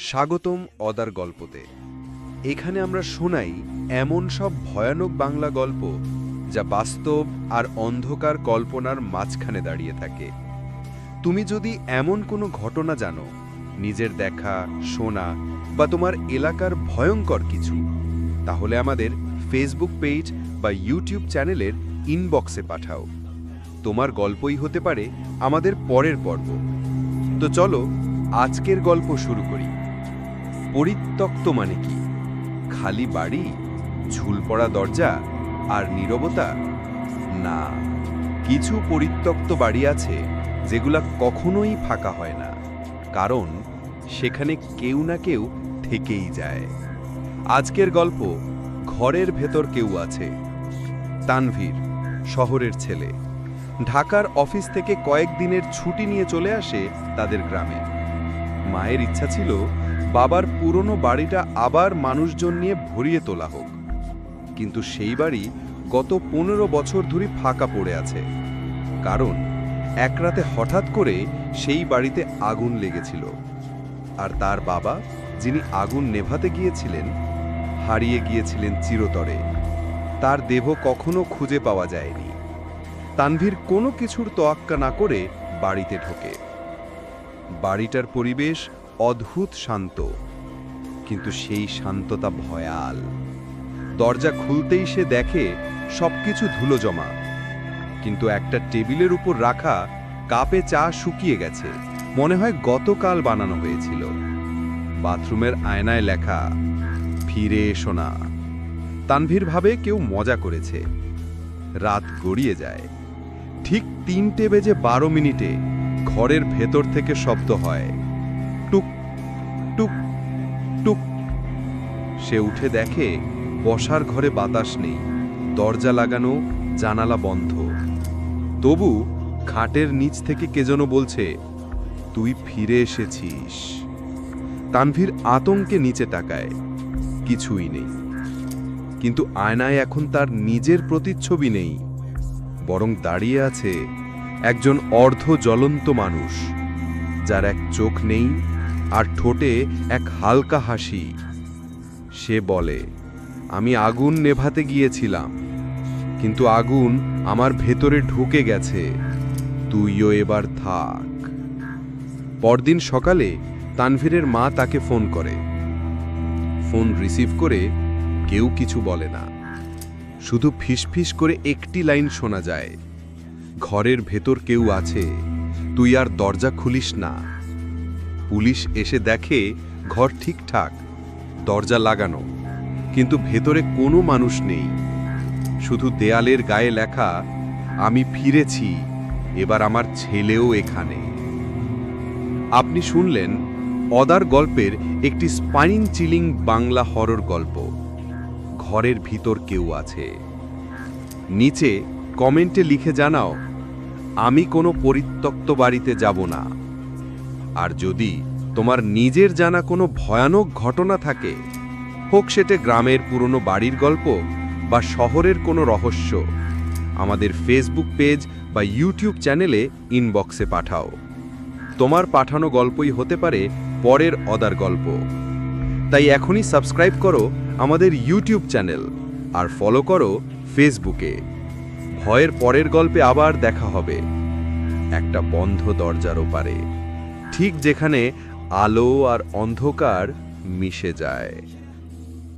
স্বাগতম অদার গল্পতে। এখানে আমরা শোনাই এমন সব ভয়ানক বাংলা গল্প যা বাস্তব আর অন্ধকার কল্পনার মাঝখানে দাঁড়িয়ে থাকে। তুমি যদি এমন কোনো ঘটনা জানো, নিজের দেখা, শোনা বা তোমার এলাকার ভয়ঙ্কর কিছু, তাহলে আমাদের ফেসবুক পেজ বা ইউটিউব চ্যানেলের ইনবক্সে পাঠাও। তোমার গল্পই হতে পারে আমাদের পরের পর্ব। তো চলো, আজকের গল্প শুরু করি। পরিত্যক্ত মানে কি? খালি বাড়ি, ঝুল পড়া দরজা আর নীরবতা? না, কিছু পরিত্যক্ত বাড়ি আছে যেগুলা কখনোই ফাঁকা হয় না, কারণ সেখানে কেউ না কেউ থেকেই যায়। আজকের গল্প, ঘরের ভেতর কেউ আছে। তানভীর, শহরের ছেলে। ঢাকার অফিস থেকে কয়েকদিনের ছুটি নিয়ে চলে আসে তাদের গ্রামে। মায়ের ইচ্ছা ছিল বাবার পুরনো বাড়িটা আবার মানুষজন নিয়ে ভরিয়ে তোলা হোক। কিন্তু সেই বাড়ি গত পনেরো বছর ধরে ফাঁকা পড়ে আছে। কারণ এক রাতে হঠাৎ করে সেই বাড়িতে আগুন লেগেছিল। আর তার বাবা, যিনি আগুন নেভাতে গিয়েছিলেন, হারিয়ে গিয়েছিলেন চিরতরে। তার দেহ কখনো খুঁজে পাওয়া যায়নি। তানভীর কোনো কিছুর তোয়াক্কা না করে বাড়িতে ঢোকে। বাড়িটার পরিবেশ অদ্ভুত শান্ত। কিন্তু সেই শান্ততা ভয়াল। দরজা খুলতেই সে দেখে সবকিছু ধুলো জমা কিন্তু একটা টেবিলের উপর রাখা কাপে চা শুকিয়ে গেছে। মনে হয় গতকাল বানানো হয়েছিল। বাথরুমের আয়নায় লেখা, ফিরে এসো না। তানভীর ভাবে কেউ মজা করেছে। রাত গড়িয়ে যায়। ঠিক তিনটে বেজে বারো মিনিটে ঘরের ভেতর থেকে শব্দ হয়। টুক টুক টুক। সে উঠে দেখে বসার ঘরে বাতাস নেই, দরজা লাগানো, জানালা বন্ধ। তবু খাটের নিচ থেকে কে যেন বলছে, তুই ফিরে এসেছিস। তানভীর আতঙ্কে নিচে তাকায়, কিছুই নেই। কিন্তু আয়নায় এখন তার নিজের প্রতিচ্ছবি নেই, বরং দাঁড়িয়ে আছে একজন অর্ধ জ্বলন্ত মানুষ, যার এক চোখ নেই আর ঠোঁটে এক হালকা হাসি। সে বলে, আমি আগুন নেভাতে গিয়েছিলাম, কিন্তু আগুন আমার ভেতরে ঢুকে গেছে। তুইও এবার থাক। পরদিন সকালে তানভীরের মা তাকে ফোন করে। ফোন রিসিভ করে কেউ কিছু বলে না। শুধু ফিসফিস করে একটি লাইন শোনা যায়, ঘরের ভেতর কেউ আছে, তুই আর দরজা খুলিস না। পুলিশ এসে দেখে ঘর ঠিকঠাক, দরজা লাগানো, কিন্তু ভেতরে কোনো মানুষ নেই। শুধু দেয়ালের গায়ে লেখা, আমি ফিরেছি, এবার আমার ছেলেও এখানে। আপনি শুনলেন অদার গল্পের একটি স্পাইন চিলিং বাংলা হরর গল্প, ঘরের ভিতর কেউ আছে। নিচে কমেন্টে লিখে জানাও, আমি কোনো পরিত্যক্ত বাড়িতে যাব না। আর যদি তোমার নিজের জানা কোনো ভয়ানক ঘটনা থাকে, হোক সেটে গ্রামের পুরনো বাড়ির গল্প বা শহরের কোনো রহস্য, আমাদের ফেসবুক পেজ বা ইউটিউব চ্যানেলে ইনবক্সে পাঠাও। তোমার পাঠানো গল্পই হতে পারে পরের অদার গল্প। তাই এখনই সাবস্ক্রাইব করো আমাদের ইউটিউব চ্যানেল আর ফলো করো ফেসবুকে ভয়ের পরের গল্পে আবার দেখা হবে। একটা বন্ধ দরজার ওপারে। ঠিক যেখানে আলো আর অন্ধকার মিশে যায়।